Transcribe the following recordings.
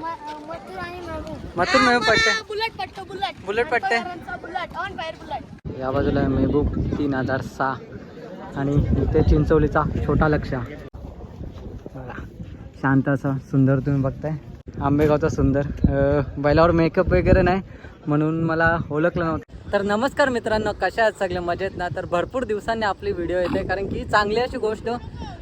मथुर आणि महबूब मथुर महबूब पट्टे बुलेट पट्टो बुलेट. बुलेट पट्टे. Bullet on fire bullet. या बाजूला आहे मेहबूब तीन हजार सहा. आणि इथे चिंचवलीचा छोटा लक्ष बघा शांत असं सुंदर तुम्ही बघताय. आंबेगावचा सुंदर. बैलावर मेकअप वगैरे नाही. म्हणून मला ओळखलं नव्हतं. तर नमस्कार मित्रांनो कशा आहेत? सगळे मजेत ना? तर भरपूर दिवसांनी आपली व्हिडिओ येते कारण की चांगली अशी गोष्ट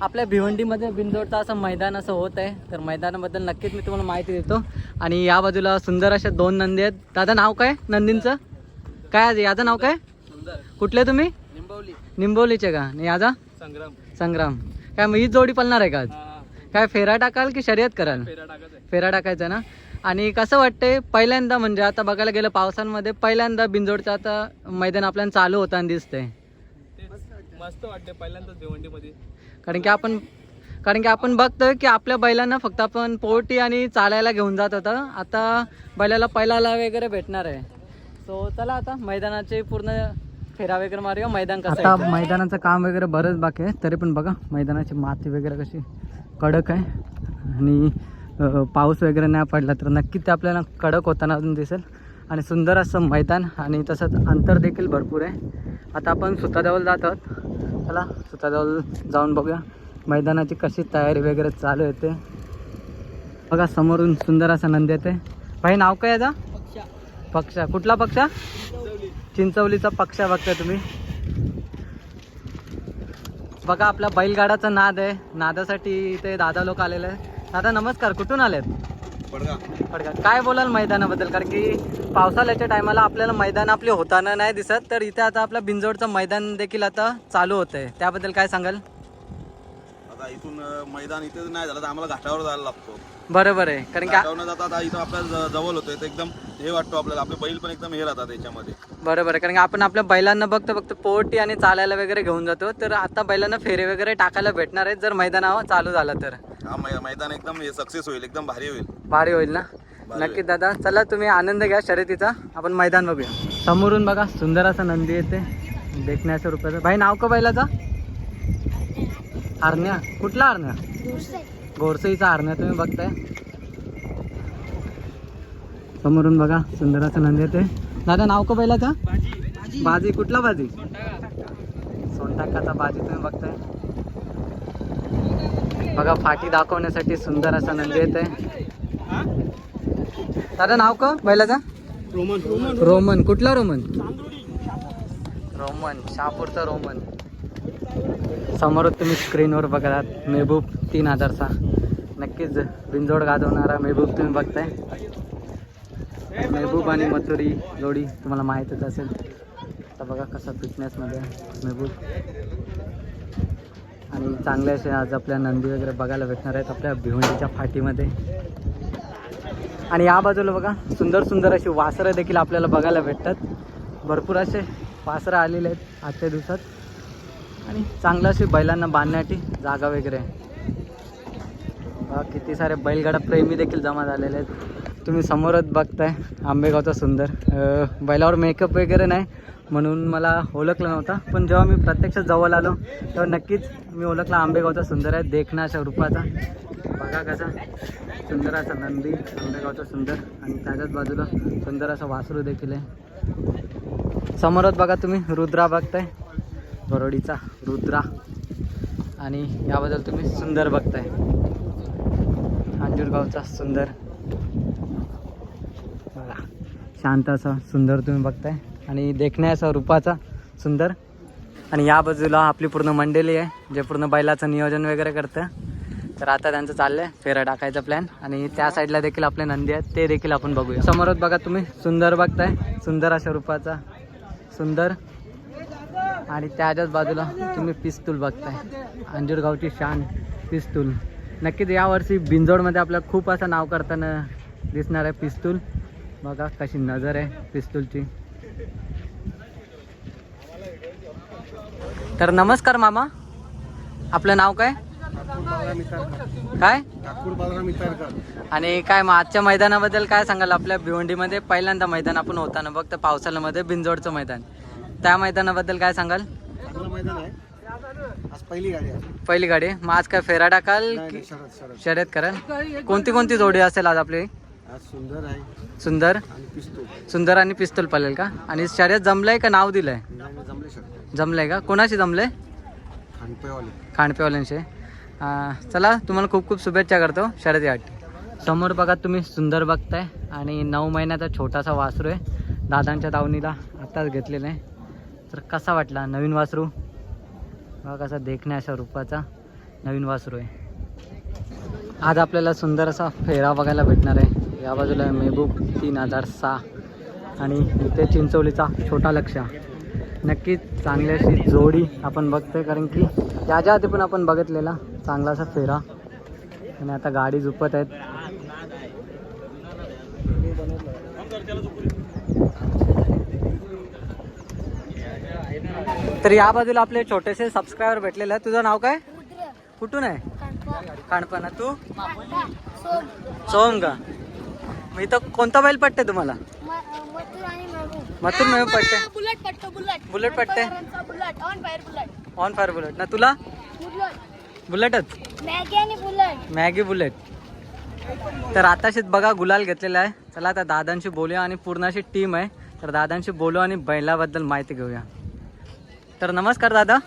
आपल्या भिवंडीमध्ये बिंदोडचं असं मैदान असं होत आहे. तर मैदानाबद्दल नक्कीच मी तुम्हाला माहिती देतो. आणि या बाजूला सुंदर अशा दोन नंदी आहेत. दादा नाव काय नंदींचं? काय? याचं नाव काय? कुठले तुम्ही? निंबवली. निंबोलीचे का? आणि याचा? संग्राम. संग्राम. काय मग ही जोडी पळणार आहे का आज? काय फेरा टाकाल की शर्यत कराल? फेरा टाकायचा ना? आणि कसं वाटतंय पहिल्यांदा म्हणजे आता बघायला गेलं पावसांमध्ये पहिल्यांदा बिंजोडचं आता मैदान आपल्याला चालू होताना दिसतंय. मस्त वाटते पहिल्यांदाच भिवंडीमध्ये. कारण की आपण कारण की आपण बघतोय की आपल्या बैलांना फक्त आपण पोटी आणि चालायला घेऊन जात होतं. आता बैलाला पहिल्याला वगैरे भेटणार आहे. सो चला आता मैदानाचे पूर्ण फेरा वगैरे मारूया. मैदान कसं आता मैदानाचं काम वगैरे बरंच बाकी आहे. तरी पण बघा मैदानाची माती वगैरे कशी कडक आहे. आणि पाऊस वगैरे नाही पडला तर नक्की ते आपल्याला कडक होताना अजून दिसेल. आणि सुंदर असं मैदान आणि तसंच अंतर देखील भरपूर आहे. आता आपण सुताजवळ जात आहोत. चला सुताजवळ जाऊन बघूया. मैदानाची कशी तयारी वगैरे चालू आहे ते. बघा समोरून सुंदर असा नंदी येते भाई नाव काय याचा? पक्षा. कुठला पक्षा? चिंचवलीचा पक्षा बघताय तुम्ही. बघा आपला बैलगाडाचा नाद आहे. नादासाठी इथे दादा लोक आलेले आहे दादा नमस्कार. कुठून आलेत? पडगा काय बोलाल मैदानाबद्दल? कारण की पावसाळ्याच्या टायमाला आपल्याला मैदान आपले होताना नाही दिसत तर इथे आता आपलं बिंजोडचं मैदान देखील आता चालू होत आहे त्याबद्दल काय सांगाल? आता इथून मैदान इथे नाही झालं तर आम्हाला घाटावर जायला लागतो. बरोबर आहे. कारण की घाटावर जाता आता इथं आपल्याला ज- जवळ होतं एकदम हे वाटतो आपल्याला. आपले बैल पण एकदम हे राहतात याच्यामध्ये. बरोबर आहे. कारण की आपण आपल्या बैलांना बघतो फक्त पोटी आणि चालायला वगैरे घेऊन जातो. तर आता बैलांना फेरे वगैरे टाकायला भेटणार आहेत. जर मैदानावर चालू झालं तर. हा मै- मैदान एकदम हे सक्सेस होईल. एकदम भारी होईल. भारी होईल ना? नक्की दादा चला तुम्ही आनंद घ्या शर्यतीचा. आपण मैदान बघूया. समोरून बघा सुंदर असा नंदी येते. देखण्याच्या रुपयाचा भाई नाव का बैलाचा? आरण्या? कुठला आरण्या? गोरसईचा आरण्या तुम्ही बघताय. समोरून बघा सुंदर असं नंदी येते. दादा नाव का बैलाचा? बाजी. कुठला बाजी? सोनटाकाचा बाजी तुम्ही बघताय. बघा फाटी दाखवण्यासाठी सुंदर असा नंदी येते. दादा नाव का बैलाचा? रोमन. रोमन. कुठला रोमन? रोमन शहापूरचा रोमन. समोर तुम्ही स्क्रीनवर बघालात मेहबूब तीन हजारचा. नक्कीच बिंजोड गाजवणारा मेहबूब तुम्ही बघताय. मेहबूब आणि मथुरी जोडी तुम्हाला माहीतच असेल. आता बघा कसा फिटनेसमध्ये मेहबूब. आणि चांगले असे आज आपल्या नंदी वगैरे बघायला भेटणार आहेत आपल्या भिवंडीच्या फाटीमध्ये. आणि या बाजूला बघा सुंदर सुंदर अशी वासरं देखील आपल्याला बघायला भेटतात. भरपूर असे वासरं आलेले आहेत आजच्या दिवसात. आणि चांगलं अशी बैलांना बांधण्यासाठी जागा वगैरे आहे. किती सारे बैलगाडा प्रेमी देखील जमा झालेले आहेत. तुम्ही समोरच बघताय आंबेगावचा सुंदर. बैलावर मेकअप वगैरे नाही म्हणून मला ओळखलं नव्हता पण जेव्हा मी प्रत्यक्ष जवळ आलो तेव्हा नक्कीच मी ओळखला आंबेगावचा सुंदर आहे देखणा अशा रूपाचा. बघा कसा सुंदर असा नंदी आंबेगावचा सुंदर. आणि त्याच्याच बाजूला सुंदर असा वासरू देखील आहे. समोरच बघा तुम्ही रुद्रा बघताय. बरोडीचा रुद्रा. आणि याबद्दल तुम्ही सुंदर बघताय. अंजूरगावचा सुंदर. शांत असा सुंदर तुम्ही बघताय. आणि देखण्याचा रूपाचा सुंदर. आणि या बाजूला आपली पूर्ण मंडळी आहे जे पूर्ण बैलाचं नियोजन वगैरे करतं. तर आता त्यांचं चाललंय फेरा टाकायचा प्लॅन आणि त्या साईडला देखील आपले नंदी आहेत ते देखील आपण बघूया. समोरच बघा तुम्ही सुंदर बघताय. सुंदर अशा रूपाचा सुंदर. आणि त्याच्याच बाजूला तुम्ही पिस्तूल बघताय. अंजूरगावची शान पिस्तूल. नक्कीच यावर्षी बिंजोडमध्ये आपलं खूप असं नाव करताना दिसणार आहे पिस्तूल. बघा कशी नजर आहे पिस्तूलची. तर नमस्कार मामा. आपलं नाव काय? काय? आणि काय मग आजच्या मैदानाबद्दल काय सांगाल? आपल्या भिवंडीमध्ये पहिल्यांदा मैदान आपण होताना फक्त पावसाळ्यामध्ये बिंजोडचं मैदान. त्या मैदानाबद्दल काय सांगाल? चांगलं मैदान आहे. आज पहिली गाडी आहे. पहिली गाडी. मग आज काय फेरा टाकाल नाही, की नाही, शरद शरद. शर्यत कराल कोणती कोणती जोडी असेल आज आपली? आज सुंदर आहे. सुंदर? आणि पिस्तूल. सुंदर आणि पिस्तूल पालेल का? आणि शर्यत जमलंय का नाव दिलंय? नाही जमले शकतो जमलंय का? कोणाशी जमलंय? खानपेवाले. अं, चला तुम्हाला खूप खूप शुभेच्छा करतो. शर्यतीसाठी समोर बघा तुम्ही सुंदर बघताय. आणि नऊ महिन्याचा छोटासा वासरू आहे. दादांच्या दावणीला आत्ताच घेतलेलं आहे. तर कसा वाटला नवीन वासरू? बघा कसा देखण्या अशा रूपाचा नवीन वासरू आहे. आज आपल्याला सुंदर असा फेरा बघायला भेटणार आहे. या बाजूला आहे मेहबूब तीन हजार सहा. आणि इथे चिंचवलीचा छोटा लक्ष. नक्कीच चांगली अशी जोडी आपण बघतोय कारण की याच्या आधी पण आपण बघितलेला चांगला असा फेरा. आणि आता गाडी झुपत आहेत. तर या बाजूला आपले छोटेसे सबस्क्रायबर भेटलेले आहेत. तुझं नाव काय? कुठून आहे? खाणपणा तू? सोम का मी तर कोणता बैल पट्टे तुम्हाला? मथुर पट्टे. मला bullet bullet. On fire bullet on fire bullet. ना तुला? बुलेट. बुलेटच. मॅगी आणि बुलेट. Maggi bullet. तर आताशीच बघा गुलाल घेतलेला आहे. चला आता दादांशी बोलूया आणि पूर्ण अशी टीम आहे. तर दादांशी बोलू आणि बैलाबद्दल माहिती घेऊया. तर नमस्कार दादा.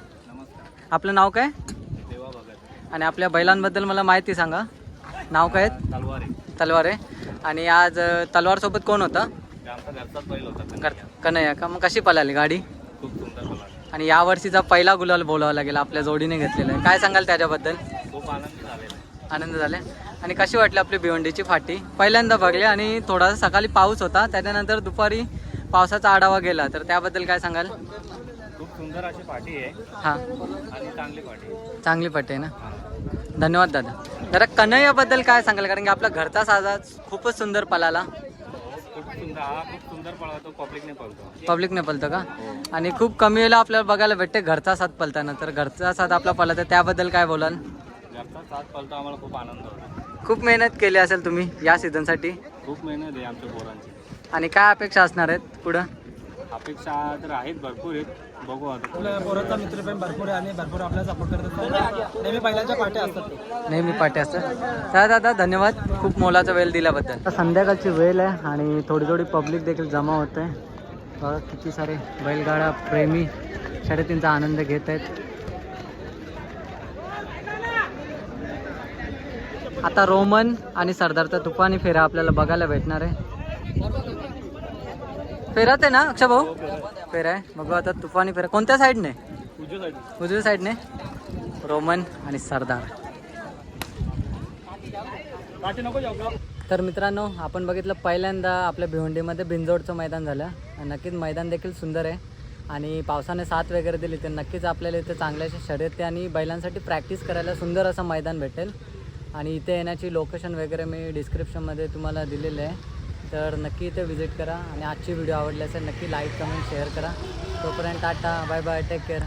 आपलं नाव काय? देवा भगत. आणि आपल्या बैलांबद्दल मला माहिती सांगा. नाव काय? तलवार. आहे तलवार. आहे आणि आज तलवारसोबत कोण होता? ते आमचा घरचाच बैल होता कर कन्हैया का? मग कशी पळाली गाडी? खूप सुंदर बोला आणि या वर्षीचा पहिला गुलाल बोलावा लागेल आपल्या जोडीने घेतलेला आहे. काय सांगाल त्याच्याबद्दल? खूप आनंदी झालेला आहे. आनंद झाले आणि कशी वाटली आपली भिवंडीची फाटी? पहिल्यांदा बघली आणि थोडासा सकाळी पाऊस होता. त्याच्यानंतर दुपारी पावसाचा आढावा गेला. तर त्याबद्दल काय सांगाल? सुंदर अशी पाठी आहे. हां. आणि चांगली पाठी आहे. चांगली फाटी आहे ना? धन्यवाद दादा. जरा कन्हैयाबद्दल काय सांगाल? कारण की आपला घरचा साजा खूपच सुंदर पळाला. खूप सुंदर. हा खूप सुंदर पळवतो पब्लिकने पळतो. पब्लिकने पळतं का? आणि खूप कमी वेळेला आपल्याला बघायला भेटते घरचा साथ पळताना. तर घरचा साथ आपला पळला तर त्याबद्दल काय बोलाल? घरचा साथ पळतो आम्हाला खूप आनंद होतो. खूप मेहनत केली असेल तुम्ही या सीझनसाठी खूप मेहनत आहे आमच्या पोरांची. आणि काय अपेक्षा असणार आहेत पुढं? अपेक्षा तर आहेत भरपूर आहेत. बघू आता. आपल्या पोरांचा मित्र पण भरपूर आहे आणि भरपूर आपल्याला सपोर्ट करत असतात. नेहमी बैलांच्या पाट्या असतात ते. नेहमी पाठी असतात. तर दादा धन्यवाद. खूप मोलाचा वेळ दिल्याबद्दल. संध्याकाळची वेळ आहे आणि थोडी थोडी पब्लिक देखील जमा होत आहे. बघा किती सारे बैलगाडा प्रेमी शर्यतींचा आनंद घेत आहेत. आता रोमन आणि सरदारचा तुफानी फेरा आपल्याला बघायला भेटणार आहे. फेराच आहे ना अक्षा भाऊ? फेरा आहे बघू आता तुफानी फेरा कोणत्या साईडने? उजव्या साईडने. रोमन आणि सरदार. तर मित्रांनो आपण बघितलं पहिल्यांदा आपल्या भिवंडीमध्ये बिंजोडचं मैदान झालं. आणि नक्कीच मैदान देखील सुंदर आहे. आणि पावसाने साथ वगैरे दिली तर नक्कीच आपल्याला इथे चांगल्याशा शर्यती आणि बैलांसाठी प्रॅक्टिस करायला सुंदर असं मैदान भेटेल. आणि इथे येण्याची लोकेशन वगैरे मी डिस्क्रिप्शनमध्ये तुम्हाला दिलेलं आहे. तर नक्की इथे व्हिजिट करा आणि आजची व्हिडिओ आवडली असेल नक्की लाईक कमेंट शेअर करा. तोपर्यंत tata bye bye take care